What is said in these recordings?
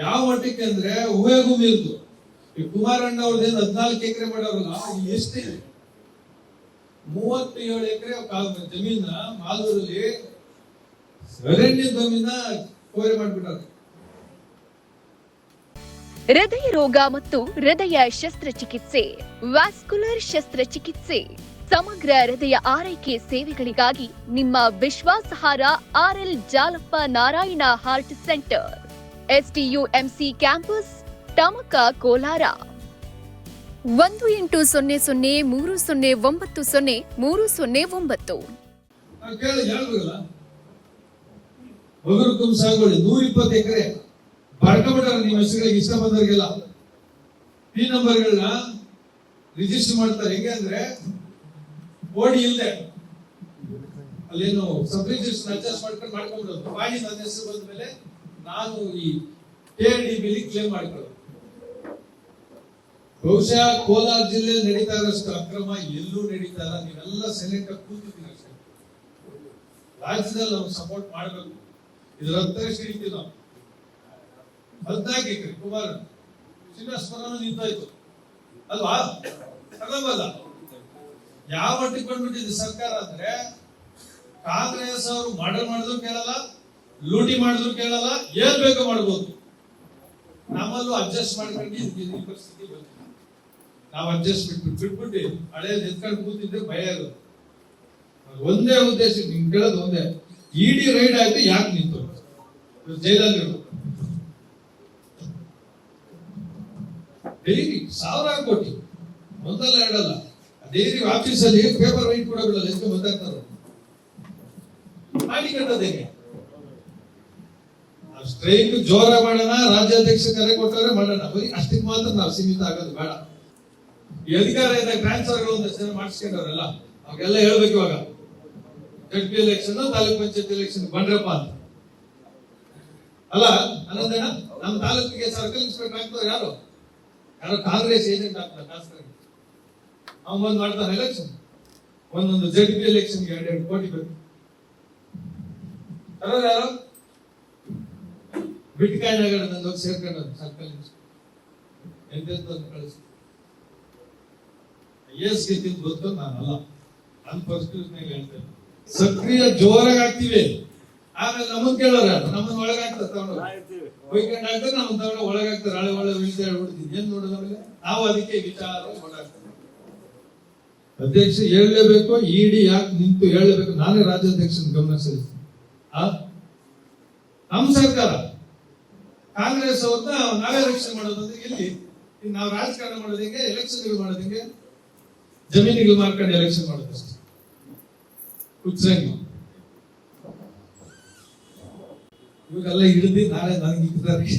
ಯಾವ ಮಟ್ಟಕ್ಕೆ ಅಂದ್ರೆ ಉಭಯಗೂ ಮೀರ್ತು ಈ ಕುಮಾರಣ್ಣ ಅವ್ರದ್ದೇನು ಹದಿನಾಲ್ಕು ಎಕರೆ ಮಾಡೋರಲ್ಲ ಎಷ್ಟಿದೆ ಮೂವತ್ತೇಳು ಎಕರೆ ಜಮೀನ ಮಾಲೂರಲ್ಲಿ ಅರಣ್ಯ ಜಮೀನ ಕೋರೆ ಮಾಡ್ಬಿಟ್ಟಾರೆ. ಹೃದಯ ರೋಗ ಮತ್ತು ಹೃದಯ ಶಸ್ತ್ರಚಿಕಿತ್ಸೆ, ವ್ಯಾಸ್ಕುಲರ್ ಶಸ್ತ್ರಚಿಕಿತ್ಸೆ, ಸಮಗ್ರ ಹೃದಯ ಆರೈಕೆ ಸೇವೆಗಳಿಗಾಗಿ ನಿಮ್ಮ ವಿಶ್ವಾಸಾರ್ಹ RL Jalappa Narayana heart centre. SDUMC campus, Tamaka Kolar. ಒಂದು ಎಂಟು ಸೊನ್ನೆ ಸೊನ್ನೆ ಮೂರು ಸೊನ್ನೆ ಒಂಬತ್ತು ಸೊನ್ನೆ ಮೂರು ಸೊನ್ನೆ ಒಂಬತ್ತು. ರಿಜಿಸ್ಟರ್ ಮಾಡ್ತಾರೆ. ಹೆಂಗೆ ಅಂದ್ರೆ ಓಡಿ ಇಲ್ಲದೆ ಅಲ್ಲೇನು ಸಬ್ ರಿಜಿಸ್ಟರ್ ಅಡ್ಜಸ್ಟ್ ಮಾಡ್ಕೊಂಡು ಮಾಡ್ಕೊಂಡ್ಬಿಡೋದು. ಬಾಯಿ ಹೆಸರು ಬಂದ್ಮೇಲೆ ನಾನು ಈ ಡಿ ಬಿಲಿ ಕ್ಲೇಮ್ ಮಾಡ್ಕೊಳ್ಳೋದು. ಬಹುಶಃ ಕೋಲಾರ ಜಿಲ್ಲೆಯಲ್ಲಿ ನಡೀತಾ ಇರೋಷ್ಟು ಅಕ್ರಮ ಎಲ್ಲೂ ನಡೀತಾ ಇಲ್ಲ. ನೀವೆಲ್ಲ ಸೆಲೆಕ್ಟ್ ಆಗಿ ಕೂತು ಅಷ್ಟೇ ರಾಜ್ಯದಲ್ಲಿ ನಾವು ಸಪೋರ್ಟ್ ಮಾಡಬೇಕು. ಇದ್ರ ಹತ್ತರಷ್ಟು ಸಿಗ್ತಿಲ್ಲ ನಾವು ಹದಿನಾಲ್ಕು ಎಕರೆ ಕುಮಾರ. ಶ್ರೀನಿವಾಸಪುರನ ನಿಂತಾಯ್ತು ಅಲ್ವಾ? ಅಲ್ಲವಲ್ಲ ಯಾವ ಮಟ್ಟಿಗೆ ಬಂದ್ಬಿಟ್ಟಿದೆ ಸರ್ಕಾರ ಅಂದ್ರೆ ಕಾಂಗ್ರೆಸ್ ಅವರು ಮಾಡಲ್ ಮಾಡಿದ್ರು ಕೇಳಲ್ಲ. ಲೂಟಿ ಮಾಡಿದ್ರು ಕೇಳಲ್ಲ ಏನ್ ಬೇಕು ಮಾಡ್ಬೋದು. ನಮ್ಮಲ್ಲೂ ಅಡ್ಜಸ್ಟ್ ಮಾಡ್ಕೊಂಡು ಈ ಪರಿಸ್ಥಿತಿ ಬಂದಿಲ್ಲ ನಾವು ಅಡ್ಜಸ್ಟ್ಮೆಂಟ್ ಬಿಟ್ಬಿಟ್ಟು ಹಳೆಯ ಎತ್ಕೊಂಡು ಕೂತಿದ್ರೆ ಭಯ ಇರೋದು ಒಂದೇ ಉದ್ದೇಶ ನಿಮ್ ಕೇಳೋದು ಒಂದೇ. ಇಡಿ ರೈಡ್ ಆಯ್ತು, ಯಾಕೆ ನಿಂತು? ಜೈಲಲ್ಲಿ ಡೈರಿ ಸಾವಿರಾರು ಕೋಟಿ. ಒಂದಲ್ಲ ಎರಡಲ್ಲ. ಡೈರಿ ಆಫೀಸಲ್ಲಿ ಪೇಪರ್ ರೈಟ್ ಕೂಡ ಬಿಡಲ್ಲ ಎಷ್ಟು ಮಾತಾಡ್ತಾರ ಮಾಡಿ ಕಟ್ಟೋದೇಗೆ ಸ್ಟ್ರೈಕ್ ಜೋರ ಮಾಡೋಣ, ರಾಜ್ಯಾಧ್ಯಕ್ಷ ಕರೆ ಕೊಟ್ಟರೆ ಮಾಡೋಣ. ಬರೀ ಅಷ್ಟಕ್ಕೆ ಮಾತ್ರ ನಾವು ಸೀಮಿತ ಆಗೋದು ಬೇಡ. ಅಧಿಕಾರ ಇದೆ ಟ್ರಾನ್ಸ್ಫರ್ ಒಂದಷ್ಟು ಜನ ಮಾಡಿಸ್ಕೊಂಡವ್ರಲ್ಲ ಅವಾಗೆಲ್ಲ ಹೇಳ್ಬೇಕು ಇವಾಗ. Z P election taluk panchayat election ಬಂದ್ರಪ್ಪ ಅಂತ. ಅಲ್ಲ ಅನ್ನೋದೇನ ನಮ್ಮ ತಾಲೂಕಿಗೆ ಸರ್ಕಲ್ ಇನ್ಸ್ಪೆಕ್ಟರ್ ಆಗ್ತಾರೆ ಯಾರು? ಯಾರೋ ಕಾಂಗ್ರೆಸ್ ಏಜೆಂಟ್ ಆಗ್ತಾರೆ ಟ್ರಾನ್ಸ್ಫರ್ ಅವ್ನು ಬಂದು ಮಾಡ್ತಾನೆ ಎಲೆಕ್ಷನ್ ಒಂದೊಂದು ಜೆಡ್ ಪಿ ಎಲೆಕ್ಷನ್ಗೆ ಎರಡು ಎರಡು ಕೋಟಿ ಬೇಕು. ತರೋದು ಯಾರು ಆಗೋಣ ನಂದು ಹೋಗಿ ಸೇರ್ಕೊಂಡು ಸರ್ಕಲ್ ಎಂತೆಂತ ಕಳಿಸ್ತು ಎಸ್ ಗೆದ್ದಿದ್ದು ಗೊತ್ತು ನಾನಲ್ಲ ನನ್ನ ಪರಿಸ್ಥಿತಿ ಹೇಳ್ತೇನೆ ಸಕ್ರಿಯ ಜೋರಾಗಿ ಆಗ್ತೀವಿ. ಆಮೇಲೆ ನಮಗ್ ಕೇಳೋರ ನಮ್ಮನ್ನ ಒಳಗಾಗ್ತಾರೆ ತಗೊಂಡು ಒಯ್ಕೊಂಡು ಒಳಗಾಗ್ತಾರೆ ನಮ್ಮ ತಗೊಂಡು ಒಳಗಾಗ್ತಾರೆ ಹಳೆ ಒಳ್ಳೆ ವಿಷಯ ಹೇಳ್ಬಿಡ್ತೀನಿ. ಏನ್ ನೋಡೋದು ಆಮೇಲೆ ನಾವು ಅದಕ್ಕೆ ವಿಚಾರ ಒಳಗಾಗ್ತೀವಿ ಅಧ್ಯಕ್ಷ ಹೇಳಲೇಬೇಕು, ಇಡಿ ಯಾಕೆ ನಿಂತು ಹೇಳಲೇಬೇಕು? ನಾನೇ ರಾಜ್ಯಾಧ್ಯಕ್ಷನ ಗಮನ ಸಲ್ಲಿಸ್ತೀನಿ ಆ? ನಮ್ಮ ಸರ್ಕಾರ. ಕಾಂಗ್ರೆಸ್ ಅವ್ರನ್ನ ನಾವೇ ರಕ್ಷಣೆ ಮಾಡೋದು ಅಂದ್ರೆ ಎಲ್ಲಿ ನಾವು ರಾಜಕಾರಣ ಮಾಡೋದು ಹೆಂಗೆ? ಎಲೆಕ್ಷನ್ ಮಾಡೋದು ಹೆಂಗೆ? ಜಮೀನಿಗೆ ಮಾರ್ಕೊಂಡು ಎಲೆಕ್ಷನ್ ಮಾಡೋದು ಅಷ್ಟೇ. ಇವಾಗೆಲ್ಲ ಹಿಡಿದು ನಾಳೆ ನನಗೆ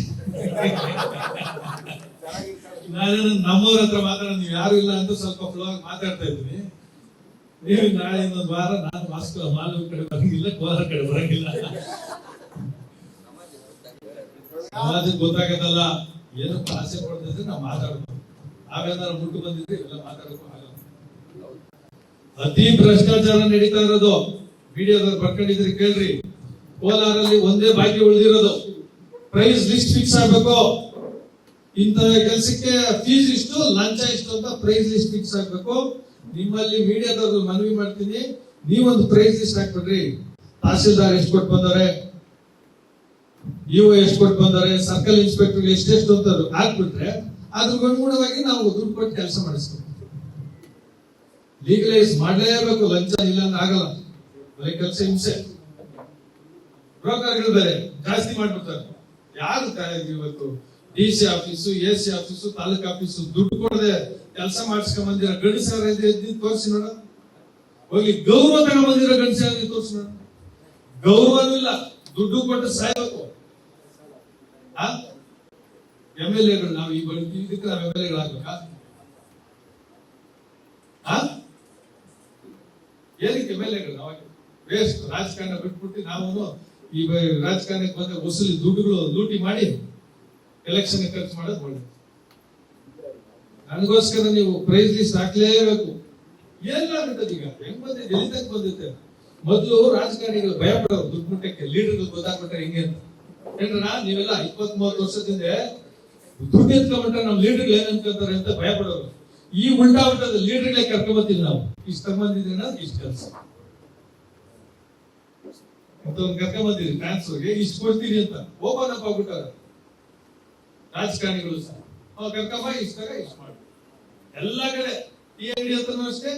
ನಾಳೆ ನಮ್ಮವ್ರ ಹತ್ರ ಮಾತ್ರ ನೀವು ಯಾರು ಇಲ್ಲ ಅಂತ ಸ್ವಲ್ಪ ಫ್ಲೋ ಆಗಿ ಮಾತಾಡ್ತಾ ಇದ್ದೀನಿ. ನೀವು ನಾಳೆ ಇನ್ನೊಂದು ವಾರ, ನಾನು ಮಾಸ್ಕ್ ಮಾಲೂರು ಕಡೆ ಬರಂಗಿಲ್ಲ, ಕೋಲಾರ ಕಡೆ ಬರಂಗಿಲ್ಲ. ಸಮಾಜಕ್ಕೆ ಗೊತ್ತಾಗದಲ್ಲ ಏನೋ ಆಸೆ ಪಡ್ತಿದ್ರೆ ನಾವು ಮಾತಾಡ್ಬೋದು ಆಗಂದ್ರೆ ಮುಟ್ಟು ಬಂದಿದ್ರೆ ಇವೆಲ್ಲ ಮಾತಾಡಕ್ಕೂ ಆಗಲ್ಲ. ಅತಿ ಭ್ರಷ್ಟಾಚಾರ ನಡೀತಾ ಇರೋದು. ವಿಡಿಯೋದಲ್ಲಿ ಬರ್ಕೊಂಡಿದ್ರೆ ಕೇಳ್ರಿ. ಕೋಲಾರಲ್ಲಿ ಒಂದೇ ಬಾಕಿ ಉಳಿದಿರೋದು. ಪ್ರೈಸ್ ಲಿಸ್ಟ್ ಫಿಕ್ಸ್ ಆಗ್ಬೇಕು. ಇಂಥ ಕೆಲಸಕ್ಕೆ ಫೀಸ್ ಇಷ್ಟು, ಲಂಚ ಇಷ್ಟು ಅಂತ ಪ್ರೈಸ್ ಲಿಸ್ಟ್ ಫಿಕ್ಸ್ ಆಗ್ಬೇಕು. ನಿಮ್ಮಲ್ಲಿ ಮೀಡಿಯಾದವ್ರು ಮನವಿ ಮಾಡ್ತೀನಿ. ನೀವೊಂದು ಪ್ರೈಸ್ ಲಿಸ್ಟ್ ಹಾಕ್ಬಿಡ್ರಿ. ತಹಸೀಲ್ದಾರ್ ಎಷ್ಟು ಕೊಟ್ಟು ಬಂದವ್ರೆ? ಇಒ ಎಷ್ಟು ಬಂದರೆ ಸರ್ಕಲ್ ಇನ್ಸ್ಪೆಕ್ಟರ್ ಎಷ್ಟೆಷ್ಟು ಅಂತ ಹಾಕ್ಬಿಟ್ರೆ ಅನುಗುಣವಾಗಿ ನಾವು ದುಡ್ಡು ಕೊಟ್ಟು ಕೆಲಸ ಮಾಡಿಸ್ಬೇಕು ಲೀಗಲೈಸ್ ಮಾಡಲೇಬೇಕು, ಲಂಚ ಇಲ್ಲ ಅಂತ ಆಗಲ್ಲ. ಬರೀ ಕೆಲಸ ಹಿಂಸೆ. ಬ್ರೋಕರ್ಗಳು ಬೇರೆ, ಜಾಸ್ತಿ ಮಾಡ್ಬಿಡ್ತಾರೆ. ಯಾರು ಇವತ್ತು? D C office A C office taluk office ದುಡ್ಡು ಕೊಡದೆ ಕೆಲಸ ಮಾಡಿಸ್ಕೊಂಡ್ ಬಂದಿರೋ ಗಂಡಸರ ತೋರಿಸಿ ನೋಡ. ಹೋಗಿ ಗೌರವ ತಗೊಂಡ್ ಬಂದಿರೋ ಗಂಡಸ ತೋರಿಸಿ ನೋಡ. ಗೌರವ ಇಲ್ಲ, ದುಡ್ಡು ಕೊಟ್ಟು ಸಾಯ್ಬೇಕು. ಎಂ ಎಲ್ ಎಗಳು ನಾವು ಈ ಇದಕ್ಕೆ ನಾವು ಎಂ ಎಲ್ ಎಗಳಾಗ್ಬೇಕಾ? ಏನಕ್ಕೆ ಎಂ ಎಲ್ ಎಗಳು ನಾವು ವೇಸ್ಟ್ ರಾಜಕಾರಣ ಬಿಟ್ಬಿಟ್ಟು ನಾವು ಈ ರಾಜಕಾರಣಕ್ಕೆ ಬಂದ ವಸೂಲಿ ದುಡ್ಡುಗಳು ಲೂಟಿ ಮಾಡಿ ಎಲೆಕ್ಷನ್ ಖರ್ಚು ಮಾಡೋದು ಒಳ್ಳೆ. ನನಗೋಸ್ಕರ ನೀವು ಪ್ರೈಸ್ ಲಿಸ್ಟ್ ಹಾಕ್ಲೇಬೇಕು. ಏನಾಗುತ್ತದೆ ಈಗ? ಹೆಂಗ್ ಬಂದಿದೆ? ಎಲ್ಲಿ ತನಕ ಮೊದಲು ರಾಜಕಾರಣಿಗಳು ಭಯ ಪಡೋರು ದುಡ್ಡು ಮುಟ್ಟಕ್ಕೆ ಲೀಡರ್ಗಳು ಗೊತ್ತಾಗ್ಬಿಟ್ರೆ ಹೆಂಗೆ ಅಂತ. ಏನ್ರ ನೀವೆಲ್ಲ ಇಪ್ಪತ್ತ್ ಮೂವತ್ತು ವರ್ಷದಿಂದ ದುಡ್ಡು ಎತ್ಕೊಂಡ್ಬಿಟ್ರೆ ನಮ್ ಲೀಡರ್ಗಳು ಏನ್ ಅನ್ಕೊಂತಾರೆ ಅಂತ ಭಯ ಪಡೋರು. ಈ ಉಲ್ಟಾ ಉಲ್ಟದ ಲೀಡರ್ಗಳೇ ಕರ್ಕೊಂಬತ್ತೀವಿ ನಾವು. ಇಷ್ಟ ಬಂದಿದ್ದೀನ ಇಷ್ಟ ಕೆಲಸ. ಮತ್ತೊಂದು ಕರ್ಕೊಂಬಂದಿರಿ ಟ್ರಾನ್ಸ್ಫರ್ಗೆ ಇಷ್ಟು ಕೊಡ್ತೀರಿ ಅಂತ. ಓಪನ್ ಅಪ್ ಆಗ್ಬಿಟ್ಟಾರ. ರಾಜಕಾರಣಿಗಳು ಸಹ. ಅವ್ ಕರ್ಕೊಂಬ ಇಷ್ಟಾಗ ಇಷ್ಟ ಮಾಡಿ ಎಲ್ಲ ಕಡೆ ಈ ಅಂಗಡಿ ಹತ್ರನೂ ಅಷ್ಟೇ.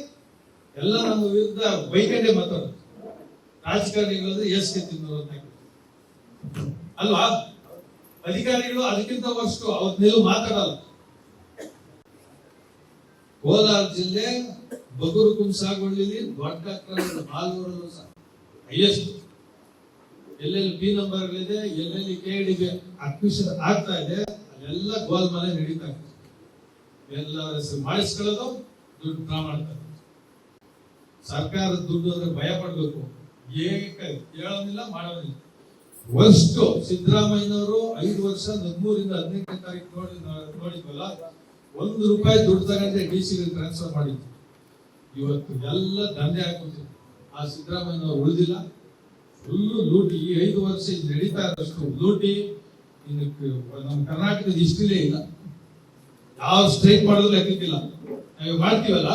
ಎಲ್ಲ ನಮ್ಮ ವಿರುದ್ಧ ಬೈಕಂಡೆ ಮಾತಾಡೋದು. ರಾಜಕಾರಣಿಗಳು ಗೆ ತಿನ್ನೋರು ಅಂತ ಅಲ್ವಾ ಅಧಿಕಾರಿಗಳು ಅದಕ್ಕಿಂತ ವರ್ಷ ಅವತ್ ನಿಲ್ಲು ಮಾತಾಡಲ್ಲ. ಕೋಲಾರ ಜಿಲ್ಲೆ ಬಗುರು ಕುಂಸಾಗೊಳ್ಳಿಲಿ ದೊಡ್ಡ ನಾಲ್ವರಲ್ಲೂ ಸಹ ಹೈಯೆಸ್ಟ್ ಎಲ್ಲೆಲ್ಲಿ ಬಿ ನಂಬರ್ ಇದೆ ಎಲ್ಲೆಲ್ಲಿ ಕೆ ಡಿ ಅಡ್ಮಿಷನ್ ಆಗ್ತಾ ಇದೆ, ಅಲ್ಲೆಲ್ಲ ಗೋಲ್ಮಾಲೆ ನಡೀತಾ ಇದೆ. ಎಲ್ಲ ಮಾಡಿಸ್ಕೊಳ್ಳೋದು, ದುಡ್ಡು ಡ್ರಾ ಮಾಡ್ತಾರೆ ಸರ್ಕಾರದ ದುಡ್ಡು ಅಂದ್ರೆ ಭಯ ಪಡ್ಬೇಕು. ಏಕೆ ಕೇಳೋದಿಲ್ಲ, ಮಾಡೋದಿಲ್ಲ. ವರ್ಷು ಸಿದ್ದರಾಮಯ್ಯನವರು ಐದು ವರ್ಷ ಹದಿಮೂರಿಂದ ಹದಿನೆಂಟನೇ ತಾರೀಕು ನೋಡಿ ನೋಡಿದ್ವಲ್ಲ, ಒಂದು ರೂಪಾಯಿ ದುಡ್ಡು ತಗೊಂಡ್ರೆ ಡಿ ಸಿ ಟ್ರಾನ್ಸ್ಫರ್ ಮಾಡಿದ್ರು ಇವತ್ತು ಎಲ್ಲ ದಂಧೆ ಹಾಕೋದು ಆ ಸಿದ್ದರಾಮಯ್ಯನವರು ಉಳಿದಿಲ್ಲ. ಫುಲ್ಲು ಲೂಟಿ. ಈ ಐದು ವರ್ಷ ಇಲ್ಲಿ ನಡೀತಾ ಇರೋಷ್ಟು ಲೂಟಿ ಇನ್ನು ನಮ್ಮ ಕರ್ನಾಟಕದ ಹಿಸ್ಟ್ರಿಲೇ ಇಲ್ಲ. ಯಾವ ಸ್ಟ್ರೈಕ್ ಮಾಡಿದ್ರು ಲೆಕ್ಕಕ್ಕಿಲ್ಲ. ನಾವು ಮಾಡ್ತೀವಲ್ಲ?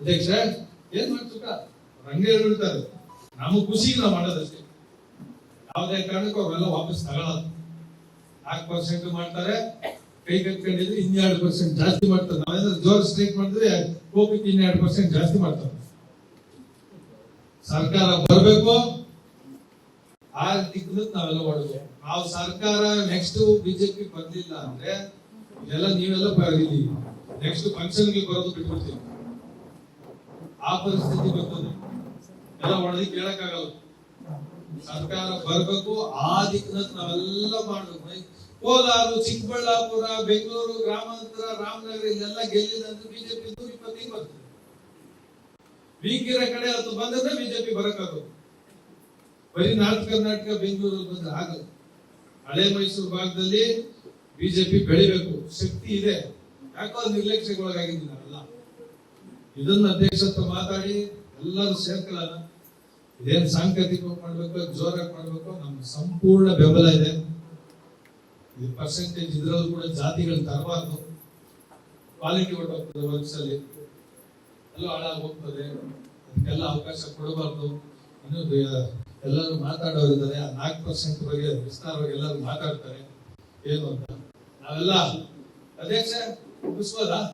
ಅಧ್ಯಕ್ಷ, ಏನ್ ಮಾಡ್ತಾರೆ? ಹಂಗೆ ಹೇಳ್ತಾರೆ ನಮಗ್ ಖುಷಿಗೆ ನಾವು ಮಾಡೋದಷ್ಟೇ. ಯಾವುದೇ ಕಾರಣಕ್ಕೂ ಅವೆಲ್ಲ ವಾಪಸ್ ತಗೊಳ್ಳೋದು ನಾಲ್ಕು ಪರ್ಸೆಂಟ್ ಮಾಡ್ತಾರೆ, ಕೈ ಕಟ್ಕೊಂಡಿದ್ರೆ ಇನ್ನೆರಡು ಪರ್ಸೆಂಟ್ ಜಾಸ್ತಿ ಮಾಡ್ತಾರೆ. ನಾವೇನಾದ್ರು ಜೋರ್ ಸ್ಟ್ರೈಕ್ ಮಾಡಿದ್ರೆ ಕೋಪಕ್ಕೆ ಇನ್ನೆರಡು ಪರ್ಸೆಂಟ್ ಜಾಸ್ತಿ ಮಾಡ್ತಾರೆ. ಸರ್ಕಾರ ಬರಬೇಕು. ಆ ದಿಕ್ಕಿನಲ್ಲಿ ನಾವೆಲ್ಲ ಮಾಡಬೇಕು ನಾವು ಸರ್ಕಾರ ನೆಕ್ಸ್ಟ್ ಬಿಜೆಪಿ ಬಂದಿಲ್ಲ ಅಂದ್ರೆ ಎಲ್ಲ ನೀವೆಲ್ಲ ಬ- ಇಲ್ಲಿ ನೆಕ್ಸ್ಟ್ ಫಂಕ್ಷನ್ಗೆ ಬರೋದು ಬಿಟ್ಬಿಡ್ತೀವಿ ಆ ಪರಿಸ್ಥಿತಿ ಬರ್ತದೆ ಎಲ್ಲ ಹೊಡೆದಿ ಕೇಳಕ್ಕಾಗಲ್ಲ. ಸರ್ಕಾರ ಬರ್ಬೇಕು, ಆ ದಿಕ್ಕಿನಲ್ಲಿ ನಾವೆಲ್ಲ ಮಾಡ್ಬೇಕು. ಕೋಲಾರ, ಚಿಕ್ಕಬಳ್ಳಾಪುರ, ಬೆಂಗಳೂರು, ಗ್ರಾಮಾಂತರ, ರಾಮನಗರ, ಇಲ್ಲೆಲ್ಲ ಗೆಲ್ಲಿದಂತ ಬಿಜೆಪಿ ನೂರ ಇಪ್ಪತ್ತೈದು ಬರ್ತದೆ ಬೀಗಿರ ಕಡೆ ಅದು ಬಂದ್ರೆ ಬಿಜೆಪಿ ಬರಕ್ಕಾಗೋದು. ಬರೀ ನಾರ್ತ್ ಕರ್ನಾಟಕ, ಬೆಂಗಳೂರು ಬಂದ್ರೆ ಆಗಲ್ಲ. ಹಳೆ ಮೈಸೂರು ಭಾಗದಲ್ಲಿ ಬಿಜೆಪಿ ಬೆಳಿಬೇಕು. ಶಕ್ತಿ ಇದೆ. ಯಾಕೋ ಅದು ನಿರ್ಲಕ್ಷ್ಯಕ್ಕೊಳಗಾಗಿದ್ದೀನಿ ನಾವೆಲ್ಲ. ಇದನ್ನ ಅಧ್ಯಕ್ಷತ್ವ ಮಾತಾಡಿ ಎಲ್ಲರೂ ಸೇರ್ಕೊಳ್ಳೋಣ. ಇದೇನ್ ಸಾಂಕೇತಿಕ ಮಾಡ್ಬೇಕು, ಜೋರಾಗಿ ಮಾಡ್ಬೇಕು ನಮ್ಮ ಸಂಪೂರ್ಣ ಬೆಂಬಲ ಇದೆ. ಇದು ಪರ್ಸೆಂಟೇಜ್ ಇದ್ರಲ್ಲೂ ಕೂಡ ಜಾತಿಗಳು ತರಬಾರ್ದು. ಕ್ವಾಲಿಟಿ ಹೊರಟೋಗ್ತದೆ ವರ್ಕ್ಸ್ ಅಲ್ಲಿ. ಎಲ್ಲ ಹಾಳಾಗಿ ಹೋಗ್ತದೆ. ಅದಕ್ಕೆಲ್ಲ ಅವಕಾಶ ಕೊಡಬಾರ್ದು. ಅನ್ನೋದು ಎಲ್ಲರೂ ಮಾತಾಡೋರಿದ್ದಾರೆ ಆ ನಾಲ್ಕು ಪರ್ಸೆಂಟ್ ಬಗ್ಗೆ ವಿಸ್ತಾರವಾಗಿ ಎಲ್ಲರೂ ಮಾತಾಡ್ತಾರೆ. ಏನು ಅಂತ. ನಾವೆಲ್ಲ, ಅಧ್ಯಕ್ಷ, ಮುಗಿಸ್ಬೋದಾ?